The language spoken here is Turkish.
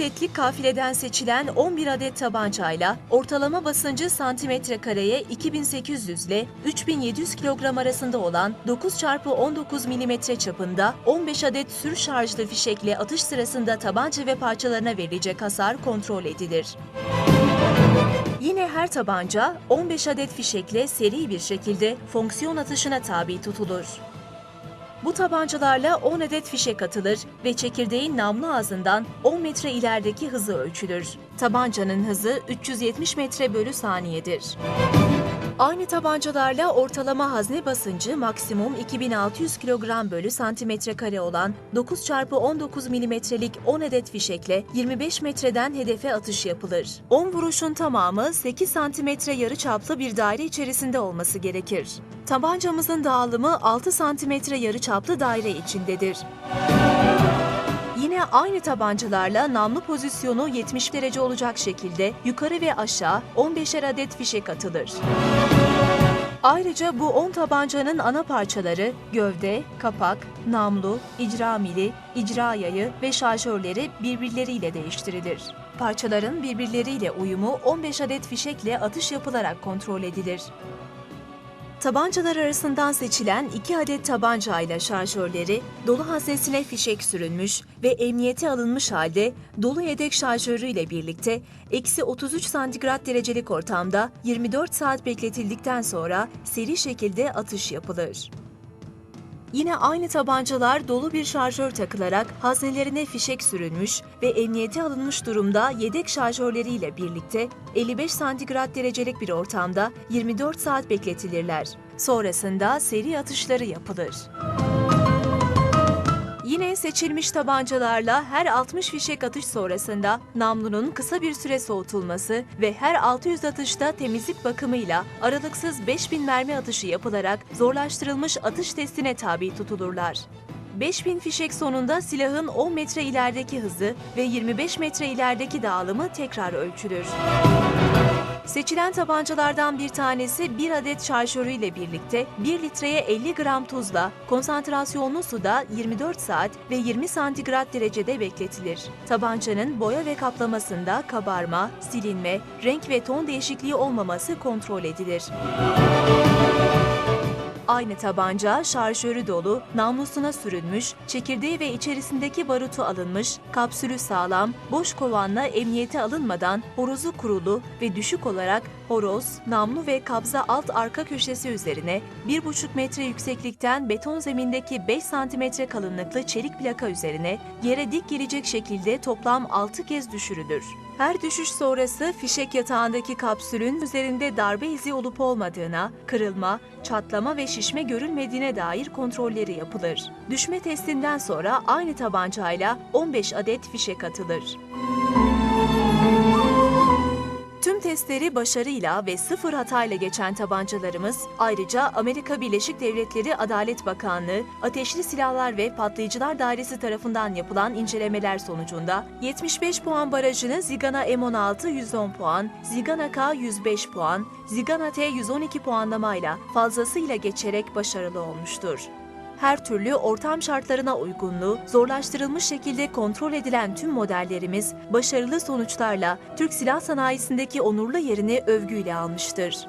adetlik kafileden seçilen 11 adet tabancayla ortalama basıncı santimetre kareye 2800 ile 3700 kilogram arasında olan 9x19 mm çapında 15 adet sür şarjlı fişekle atış sırasında tabanca ve parçalarına verilecek hasar kontrol edilir. Yine her tabanca 15 adet fişekle seri bir şekilde fonksiyon atışına tabi tutulur. Bu tabancalarla 10 adet fişek atılır ve çekirdeğin namlu ağzından 10 metre ilerideki hızı ölçülür. Tabancanın hızı 370 metre bölü saniyedir. Aynı tabancalarla ortalama hazne basıncı maksimum 2600 kilogram bölü santimetre kare olan 9x19 milimetrelik 10 adet fişekle 25 metreden hedefe atış yapılır. 10 vuruşun tamamı 8 santimetre yarıçaplı bir daire içerisinde olması gerekir. Tabancamızın dağılımı 6 santimetre yarıçaplı daire içindedir. Yine aynı tabancalarla namlu pozisyonu 70 derece olacak şekilde yukarı ve aşağı 15'er adet fişek atılır. Ayrıca bu 10 tabancanın ana parçaları gövde, kapak, namlu, icra mili, icra yayı ve şarjörleri birbirleriyle değiştirilir. Parçaların birbirleriyle uyumu 15 adet fişekle atış yapılarak kontrol edilir. Tabancalar arasından seçilen 2 adet tabancayla şarjörleri dolu haznesine fişek sürülmüş ve emniyete alınmış halde dolu yedek şarjörüyle birlikte eksi 33 santigrat derecelik ortamda 24 saat bekletildikten sonra seri şekilde atış yapılır. Yine aynı tabancalar dolu bir şarjör takılarak haznelerine fişek sürülmüş ve emniyete alınmış durumda yedek şarjörleriyle birlikte 55 santigrat derecelik bir ortamda 24 saat bekletilirler. Sonrasında seri atışları yapılır. Yine seçilmiş tabancalarla her 60 fişek atış sonrasında namlunun kısa bir süre soğutulması ve her 600 atışta temizlik bakımıyla aralıksız 5000 mermi atışı yapılarak zorlaştırılmış atış testine tabi tutulurlar. 5000 fişek sonunda silahın 10 metre ilerideki hızı ve 25 metre ilerideki dağılımı tekrar ölçülür. Seçilen tabancalardan bir tanesi bir adet şarjörüyle birlikte 1 litreye 50 gram tuzla konsantrasyonlu suda 24 saat ve 20 santigrat derecede bekletilir. Tabancanın boya ve kaplamasında kabarma, silinme, renk ve ton değişikliği olmaması kontrol edilir. Aynı tabanca şarjörü dolu, namlusuna sürülmüş, çekirdeği ve içerisindeki barutu alınmış, kapsülü sağlam, boş kovanla emniyete alınmadan horozu kurulu ve düşük olarak horoz, namlu ve kabza alt arka köşesi üzerine 1,5 metre yükseklikten beton zemindeki 5 santimetre kalınlıklı çelik plaka üzerine yere dik gelecek şekilde toplam 6 kez düşürülür. Her düşüş sonrası fişek yatağındaki kapsülün üzerinde darbe izi olup olmadığına, kırılma, çatlama ve şişme görülmediğine dair kontrolleri yapılır. Düşme testinden sonra aynı tabancayla 15 adet fişek atılır. Testleri başarıyla ve sıfır hatayla geçen tabancalarımız ayrıca Amerika Birleşik Devletleri Adalet Bakanlığı Ateşli Silahlar ve Patlayıcılar Dairesi tarafından yapılan incelemeler sonucunda 75 puan barajını Zigana M16 110 puan, Zigana K 105 puan, Zigana T 112 puanlamayla fazlasıyla geçerek başarılı olmuştur her türlü ortam şartlarına uygunluğu zorlaştırılmış şekilde kontrol edilen tüm modellerimiz başarılı sonuçlarla Türk silah sanayisindeki onurlu yerini övgüyle almıştır.